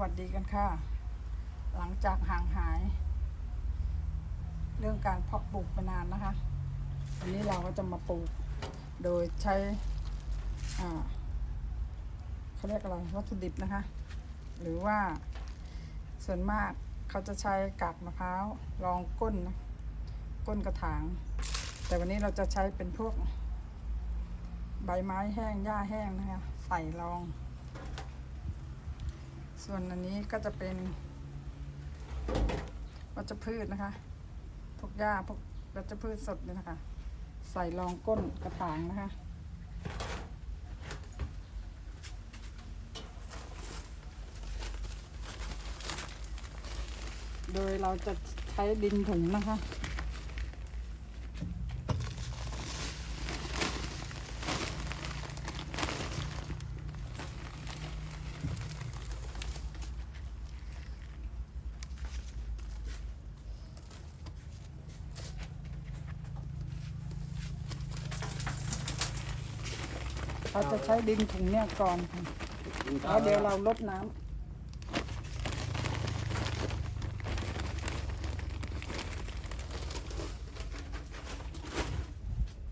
วัสดีกันค่ะ หลังจากห่างหาย เรื่องการเพาะปลูกไปนานนะคะ วันนี้เราก็จะมาปลูก โดยใช้เขาเรียกอะไรวัตถุดิบนะคะ หรือว่าส่วนมากเขาจะใช้กากมะพร้าวรองก้นนะก้นกระถาง แต่วันนี้เราจะใช้เป็นพวก ใบไม้แห้งหญ้าแห้งนะคะ ใส่รอง ส่วนอันนี้ก็จะเป็นวัชพืชนะคะ พวกหญ้าพวกวัชพืชสดเนี่ยนะคะ ใส่รองก้นกระถางนะคะ โดยเราจะใช้ดินถุงนะคะ เราจะใช้ดินถุงเนี่ยก่อนค่ะแล้วเดี๋ยวเราลดน้ำ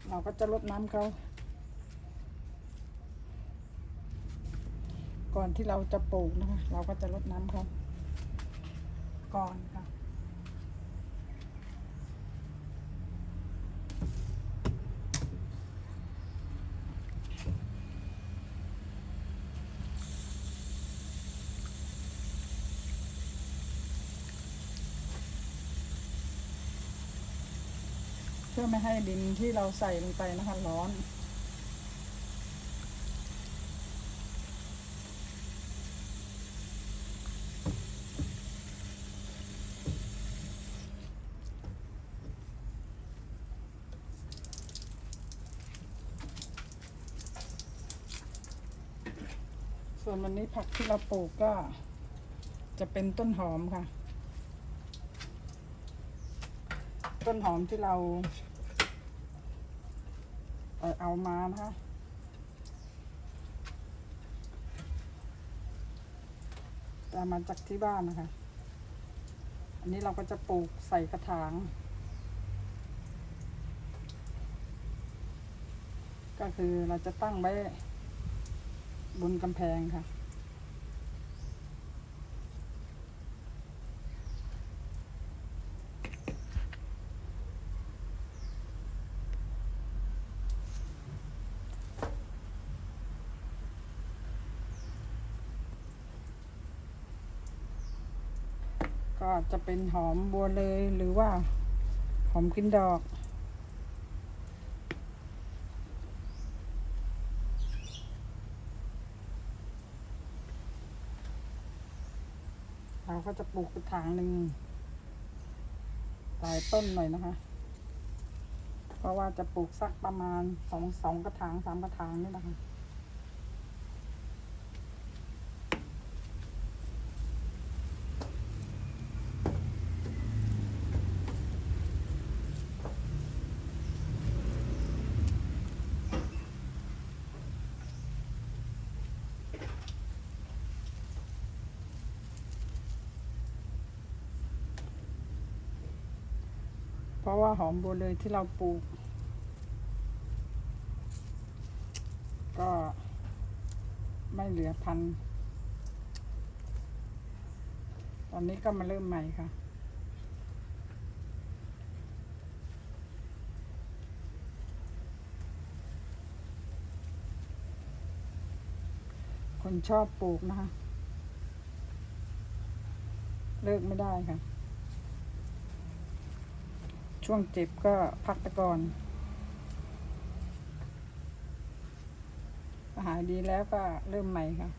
เราก็จะลดน้ำเขาก่อนที่เราจะปลูกนะคะ เราก็จะลดน้ำเขาก่อนค่ะ เพื่อไม่ให้ดินที่เราใส่ลงไปนะคะร้อน ส่วนวันนี้ผักที่เราปลูกก็จะเป็นต้นหอมค่ะ ต้นหอมที่เรา เอ่อเอามานะคะแต่มาจากที่บ้านนะคะ อันนี้เราก็จะปลูกใส่กระถาง ก็คือเราจะตั้งไว้บนกำแพงค่ะ ก็จะเป็นหอมบัวเลยหรือว่าหอมกินดอก เราก็จะปลูกกระถางหนึ่งหลายต้นหน่อยนะคะ เพราะว่าจะปลูกสักประมาณสองสองกระถางสามกระถางนี่นะคะ เพราะว่าหอมบัวเลยที่เราปลูก ก็ไม่เหลือพัน ตอนนี้ก็มาเริ่มใหม่ค่ะ คนชอบปลูกนะคะ เลิกไม่ได้ค่ะ ช่วงเจ็บก็พักไปก่อนหายดีแล้วก็เริ่มใหม่ค่ะ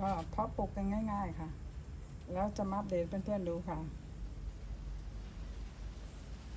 ก็เพาะปลูกกันง่าย ๆ ค่ะ แล้วจะมาอัปเดตเพื่อนๆดูค่ะ